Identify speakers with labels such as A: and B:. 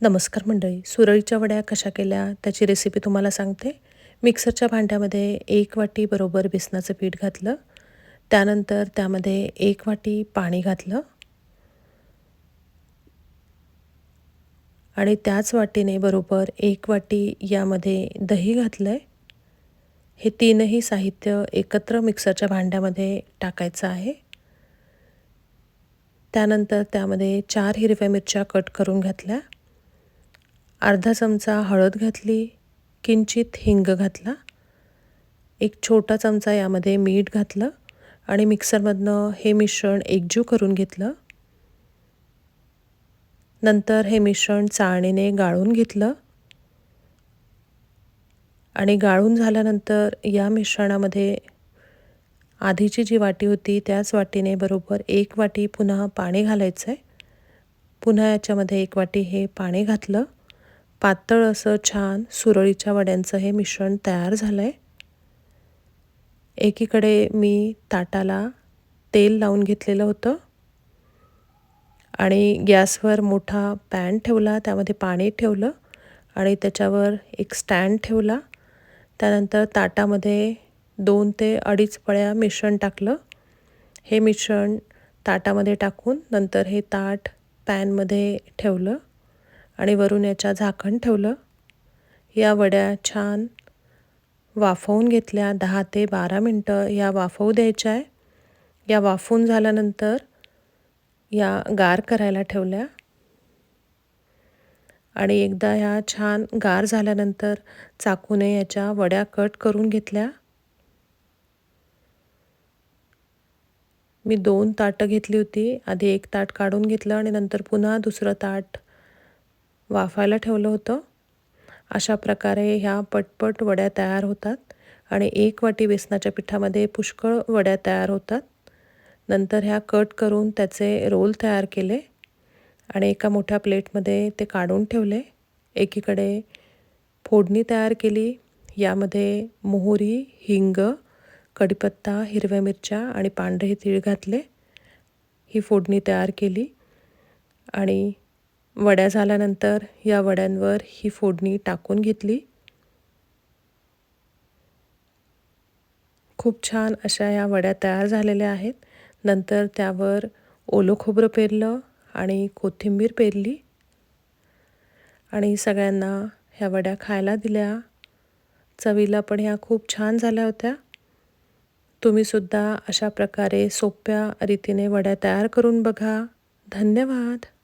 A: नमस्कार मंडळी सुरळीच्या वड्या कशा केल्या? त्याची रेसिपी तुम्हाला सांगते. मिक्सरच्या भांड्यामध्ये एक वाटी बरोबर बेसनाचं पीठ घातलं. त्यानंतर त्यामध्ये एक वाटी पाणी घातलं. आणि त्याच वाटीने बरोबर एक वाटी यामध्ये दही घातलं आहे हे तीनही साहित्य एकत्र मिक्सरच्या भांड्यामध्ये टाकायचं आहे. त्यानंतर त्यामध्ये चार हिरव्या मिरच्या कट करून घातल्या. अर्धा चमचा हळद घातली किंचित हिंग घातला एक छोटा चमचा यामध्ये मीठ घातलं आणि मिक्सरमधनं हे मिश्रण एकजीव करून घेतलं. नंतर हे मिश्रण चाळणीने गाळून घेतलं. आणि गाळून झाल्यानंतर या मिश्रणामध्ये आधीची जी वाटी होती त्याच वाटीने बरोबर एक वाटी पुन्हा पाणी घालायचं आहे पुन्हा याच्यामध्ये एक वाटी हे पाणी घातलं. पातळ असं छान सुरळीच्या वड्यांचं हे मिश्रण तयार झालं आहे एकीकडे मी ताटाला तेल लावून घेतलेलं होतं आणि गॅसवर मोठा पॅन ठेवला त्यामध्ये पाणी ठेवलं आणि त्याच्यावर एक स्टँड ठेवला. त्यानंतर ताटामध्ये दोन ते अडीच पळ्या मिश्रण टाकलं. हे मिश्रण ताटामध्ये टाकून नंतर हे ताट पॅनमध्ये ठेवलं. आणि वरून याच्या झाकण ठेवलं. या वड्या छान वाफवून घेतल्या. दहा ते बारा मिनटं या वाफवू द्यायच्या आहे या वाफवून झाल्यानंतर या गार करायला ठेवल्या. आणि एकदा ह्या छान गार झाल्यानंतर चाकूने याच्या वड्या कट करून घेतल्या. मी दोन ताटं घेतली होती. आधी एक ताट काढून घेतलं आणि नंतर पुन्हा दुसरं ताट वाफायला ठेवलं होतं. अशा प्रकारे ह्या पटपट वड्या तयार होतात आणि एक वाटी बेसनाच्या पिठामध्ये पुष्कळ वड्या तयार होतात. नंतर ह्या कट करून त्याचे रोल तयार केले आणि एका मोठ्या प्लेटमध्ये ते काढून ठेवले. एकीकडे फोडणी तयार केली. यामध्ये मोहरी हिंग कढीपत्ता हिरव्या मिरच्या आणि पांढरे तीळ घातले. ही फोडणी तयार केली आणि वड्या झाल्यानंतर या वड्यांवर ही फोडणी टाकून घेतली. खूप छान अशा या वड्या तयार झालेल्या आहेत. नंतर त्यावर ओलं खोबरं पेरलं आणि कोथिंबीर पेरली. आणि सगळ्यांना ह्या वड्या खायला दिल्या. चवीला पण ह्या खूप छान झाल्या होत्या. तुम्हीसुद्धा अशा प्रकारे सोप्या रीतीने वड्या तयार करून बघा. धन्यवाद.